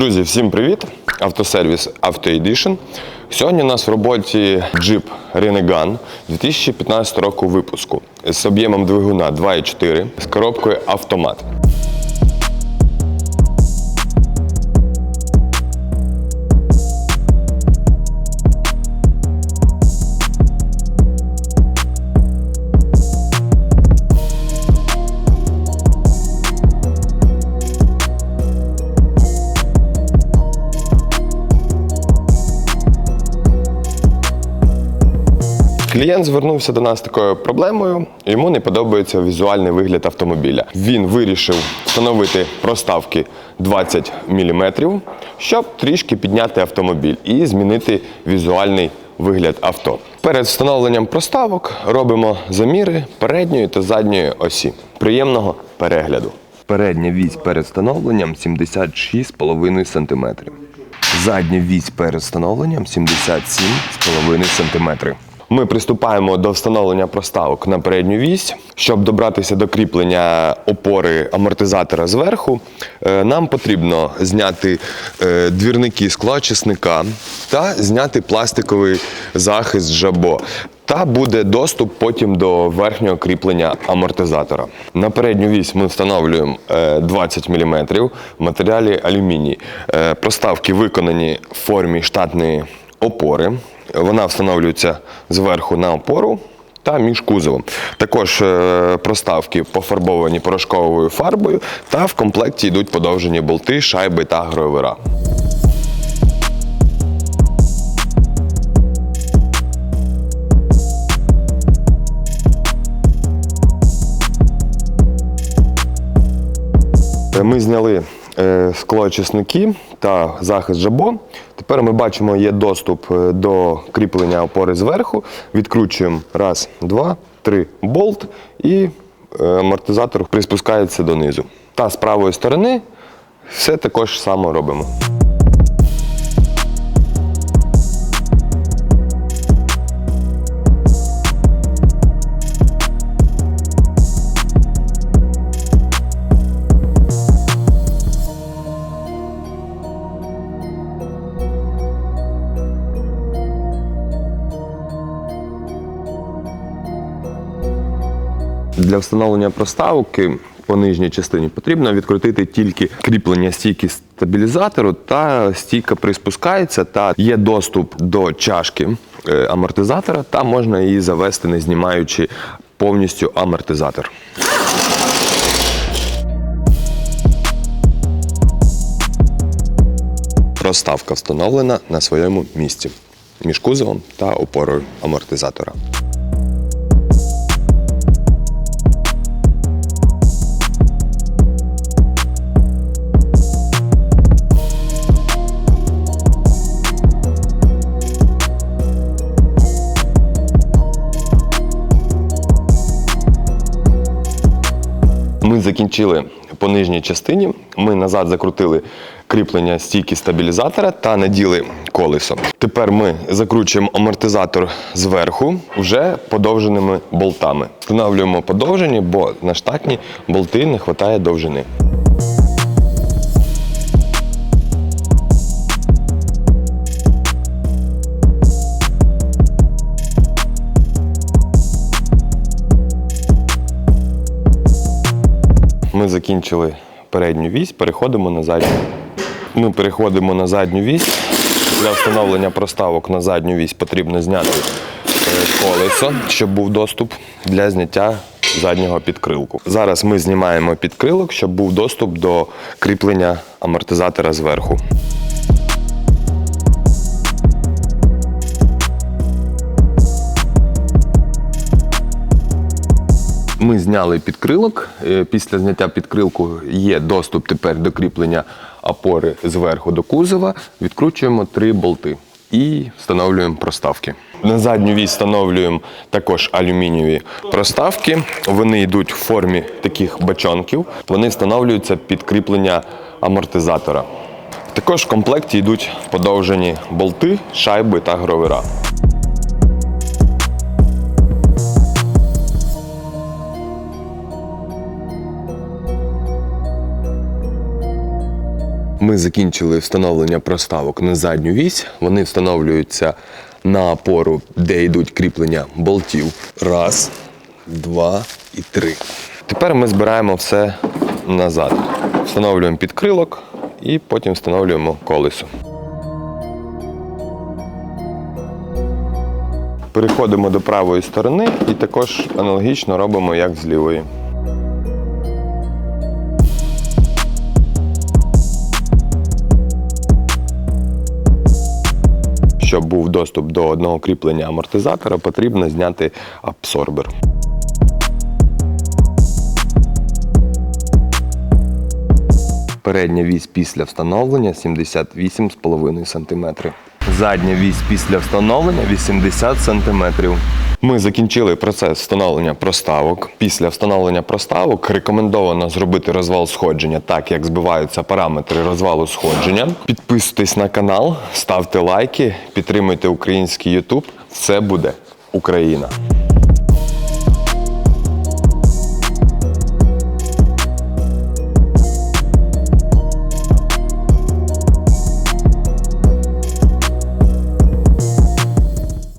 Друзі, всім привіт! Автосервіс Auto. Сьогодні у нас в роботі Jeep Renegan 2015 року випуску з об'ємом двигуна 2,4 з коробкою автомат. Клієнт звернувся до нас такою проблемою. Йому не подобається візуальний вигляд автомобіля. Він вирішив встановити проставки 20 мм, щоб трішки підняти автомобіль і змінити візуальний вигляд авто. Перед встановленням проставок робимо заміри передньої та задньої осі. Приємного перегляду. Передня вісь перед встановленням 76,5 см. Задня вісь перед встановленням 77,5 см. Ми приступаємо до встановлення проставок на передню вісь. Щоб добратися до кріплення опори амортизатора зверху, е, нам потрібно зняти е, двірники склоочисника та зняти пластиковий захист жабо. Та буде доступ потім до верхнього кріплення амортизатора. На передню вісь ми встановлюємо е, 20 мм в матеріалі алюміній. Е, Проставки виконані в формі штатної опори. Вона встановлюється зверху на опору та між кузовом. Також е, проставки пофарбовані порошковою фарбою, та в комплекті йдуть подовжені болти, шайби та гровера. Ми зняли е, склоочисники та захист жабо. Тепер ми бачимо, є доступ е, до кріплення опори зверху. Відкручуємо раз, два, три болт і е, амортизатор приспускається донизу. Та з правої сторони все також само робимо. Для встановлення проставки по нижній частині потрібно відкрутити тільки кріплення стійки стабілізатору, та стійка приспускається, та є доступ до чашки е, амортизатора, та можна її завести, не знімаючи повністю амортизатор. Проставка встановлена на своєму місці між кузовом та опорою амортизатора. Закінчили по нижній частині. Ми назад закрутили кріплення стійки стабілізатора та наділи колесо. Тепер ми закручуємо амортизатор зверху вже подовженими болтами. Встановлюємо подовжені, бо на штатні болти не вистачає довжини. Ми закінчили передню вісь, переходимо на задню. Ми переходимо на задню вісь. Для встановлення проставок на задню вісь потрібно зняти е, колесо, щоб був доступ для зняття заднього підкрилку. Зараз ми знімаємо підкрилок, щоб був доступ до кріплення амортизатора зверху. Ми зняли підкрилок. Е, Після зняття підкрилку є доступ тепер до кріплення опори зверху до кузова. Відкручуємо три болти і встановлюємо проставки. На задню вісь встановлюємо також алюмінієві проставки. Вони йдуть в формі таких бачонків. Вони встановлюються під кріплення амортизатора. Також в комплекті йдуть подовжені болти, шайби та гровера. Ми закінчили встановлення проставок на задню вісь. Вони встановлюються на опору, де йдуть кріплення болтів. Раз, два і три. Тепер ми збираємо все назад. Встановлюємо підкрилок і потім встановлюємо колесо. Переходимо до правої сторони і також аналогічно робимо як з лівої. Щоб був доступ до одного кріплення амортизатора, потрібно зняти абсорбер. Передня вісь після встановлення 78,5 см. Задня вісь після встановлення 80 см. Ми закінчили процес встановлення проставок. Після встановлення проставок рекомендовано зробити розвал сходження так, як збиваються параметри розвалу сходження. Підписуйтесь на канал, ставте лайки, підтримуйте український YouTube. Все буде Україна!